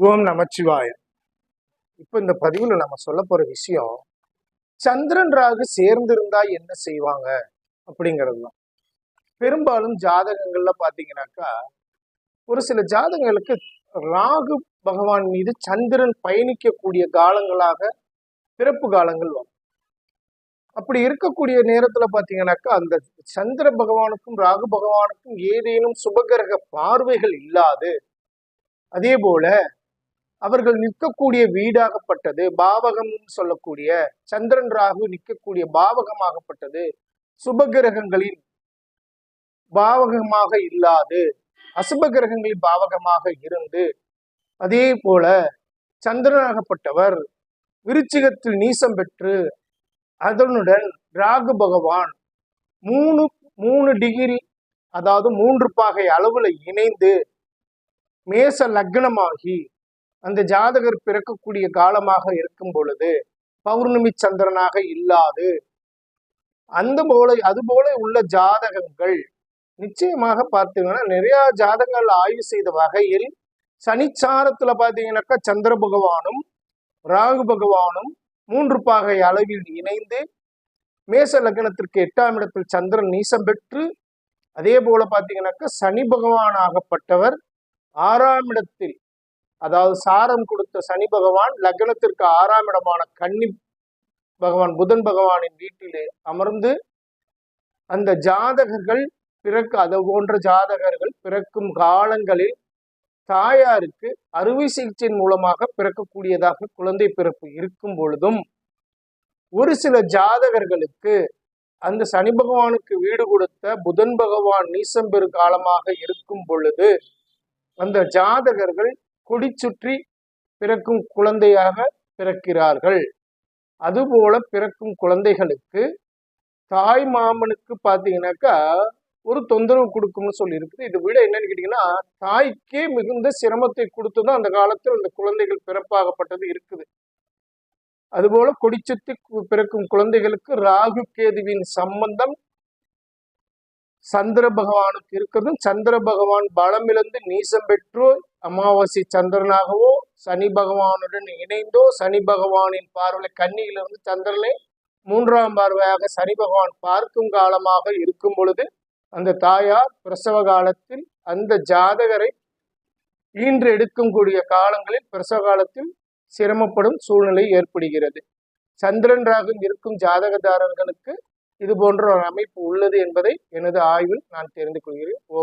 ஓம் நமச்சிவாய இப்போ இந்த பதிவில் நம்ம சொல்ல போகிற விஷயம் சந்திரன் ராகு சேர்ந்திருந்தா என்ன செய்வாங்க அப்படிங்கிறது தான் பெரும்பாலும் ஜாதகங்கள்ல பார்த்தீங்கன்னாக்கா ஒரு சில ஜாதகங்களுக்கு ராகு பகவான் மீது சந்திரன் பயணிக்கக்கூடிய காலங்களாக பிறப்பு காலங்கள் வரும். அப்படி இருக்கக்கூடிய நேரத்துல பாத்தீங்கன்னாக்கா அந்த சந்திர பகவானுக்கும் ராகு பகவானுக்கும் ஏதேனும் சுபகிரக பார்வைகள் இல்லாது அதே போல அவர்கள் நிற்கக்கூடிய வீடாகப்பட்டது பாவகம் சொல்லக்கூடிய சந்திரன் ராகு நிற்கக்கூடிய பாவகமாகப்பட்டது சுபகிரகங்களின் பாவகமாக இல்லாது அசுப கிரகங்களின் பாவகமாக இருந்து அதே போல சந்திரனாகப்பட்டவர் விருச்சிகத்தில் நீசம் பெற்று அதனுடன் ராகு பகவான் மூணு மூணு டிகிரி அதாவது மூன்று பாகை அளவுல இணைந்து மேச லக்னமாகி அந்த ஜாதகர் பிறக்கக்கூடிய காலமாக இருக்கும் பொழுது பௌர்ணமி சந்திரனாக இல்லாது அந்த போல அது போல உள்ள ஜாதகங்கள் நிச்சயமாக பார்த்தீங்கன்னா நிறைய ஜாதகங்கள் ஆய்வு செய்த வகையில் சனிச்சாரத்துல பார்த்தீங்கன்னாக்கா சந்திர பகவானும் ராகு பகவானும் மூன்று பாகை அளவில் இணைந்து மேச லக்னத்திற்கு எட்டாம் இடத்தில் சந்திரன் நீசம் பெற்று அதே போல பார்த்தீங்கன்னாக்கா சனி பகவான் ஆகப்பட்டவர் ஆறாம் இடத்தில் அதாவது சாரம் கொடுத்த சனி பகவான் லக்னத்திற்கு ஆறாம் இடமான கன்னி பகவான் புதன் பகவானின் வீட்டிலே அமர்ந்து அந்த ஜாதகர்கள் பிறக்க அது போன்ற ஜாதகர்கள் பிறக்கும் காலங்களில் தாயாருக்கு அறுவை சிகிச்சையின் மூலமாக பிறக்கக்கூடியதாக குழந்தை பிறப்பு இருக்கும் பொழுதும் ஒரு சில ஜாதகர்களுக்கு அந்த சனி பகவானுக்கு வீடு கொடுத்த புதன் பகவான் நீசம்பெரு காலமாக இருக்கும் பொழுது அந்த ஜாதகர்கள் கொடி சுற்றி பிறக்கும் குழந்தையாக பிறக்கிறார்கள். அதுபோல பிறக்கும் குழந்தைகளுக்கு தாய் மாமனுக்கு பார்த்தீங்கன்னாக்கா ஒரு தொந்தரவு கொடுக்கும்னு சொல்லி இருக்குது இது விட என்னன்னு கேட்டீங்கன்னா தாய்க்கே மிகுந்த சிரமத்தை கொடுத்துதான் அந்த காலத்தில் அந்த குழந்தைகள் பிறப்பாகப்பட்டது இருக்குது. அதுபோல கொடிச்சுத்தி பிறக்கும் குழந்தைகளுக்கு ராகு கேதுவின் சம்பந்தம் சந்திர பகவானுக்கு இருக்கிறதும் சந்திர பகவான் பலமிழந்து நீசம் பெற்று அமாவாசை சந்திரனாகவோ சனி பகவானுடன் இணைந்தோ சனி பகவானின் பார்வையில் கண்ணியிலிருந்து சந்திரனை மூன்றாம் பார்வையாக சனி பகவான் பார்க்கும் காலமாக இருக்கும் பொழுது அந்த தாயார் பிரசவ காலத்தில் அந்த ஜாதகரை ஈன்று எடுக்கக்கூடிய காலங்களில் பிரசவ காலத்தில் சிரமப்படும் சூழ்நிலை ஏற்படுகிறது. சந்திரன் ராகம் இருக்கும் ஜாதகதாரர்களுக்கு இது போன்ற ஒரு அமைப்பு உள்ளது என்பதை எனது ஆய்வில் நான் தெரிந்து கொள்கிறேன். ஓம்